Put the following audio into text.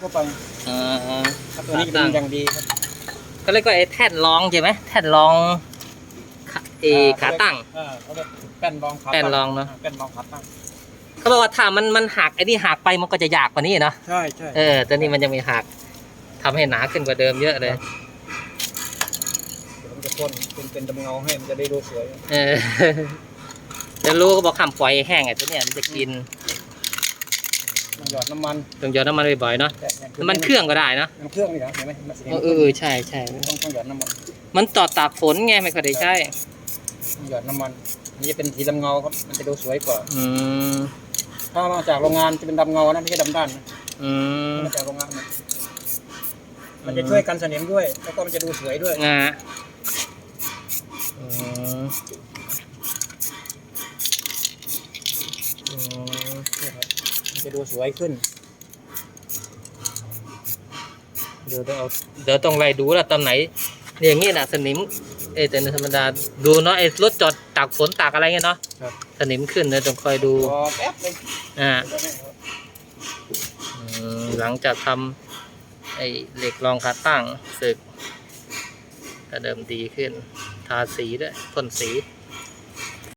ทั่วไปอ่าครับตัวนี้จะเป็นอย่างดีครับก็เรียกว่าไอ้แท่นรองใช่ไหมแท่นรองขาเออขาตั้ง อ่าเขาเรียกแป้นรองขาแป้นรองเนอะ แป้นรองขาตั้งเขาบอกว่าถ้ามันมันหักไอ้นี่หักไปมันก็จะยากกว่านี้เนาะใช่ใช่ เออแต่นี่มันยังไม่หักทำให้หนาขึ้นกว่าเดิมเยอะเลยเดี๋ยวผมจะพ่นเป็นเป็นดำเงาให้มันจะได้ดูสวย เออจะรู้ก็บอกคำปล่อยแห้งไอ้ตัวเนี้ยมันจะกินมัน หยอดน้ำมันต้องหยอดน้ำมันบ่อยๆเนาะแต่ยน้ำมันเครื่องก็ได้นะน้ำเครื่องนี่เหรอเห็นไหมมันสีเออเออเออใช่ใช่ต้องต้องหยอดน้ำมันมันต่อตากฝนไงไม่ค่อยได้ใช่หยอดน้ำมันอันนี่จะเป็นสีดำเงาครับมันจะดูสวยกว่าอืมถ้ามาจากโรงงานจะเป็นดำเงานะไม่ใช่ดำด้านนะอืมมาจากโรงงานนะมันจะช่วยกันสนิมด้วย แล้วก็มันจะดูสวยด้วยงาอืม จะดูสวยขึ้น เดี๋ยวต้องเอาเดี๋ยวต้องไล่ดูแหละตอนไหนเนี่ยอย่างงี้นะสนิมเอยแต่ในธรรมดาดูเนาะไอ้รถจอดตากฝนตากอะไรเงี้ยเนาะครับ สนิมขึ้นเนยต้องคอยดูรอแป๊บนึงอ่าเดี๋ยวนะครับอืมหลังจากทำไอ้เหล็กรองขาตั้งสึกก็เดิมดีขึ้น ทาสีด้วยพ่นสีค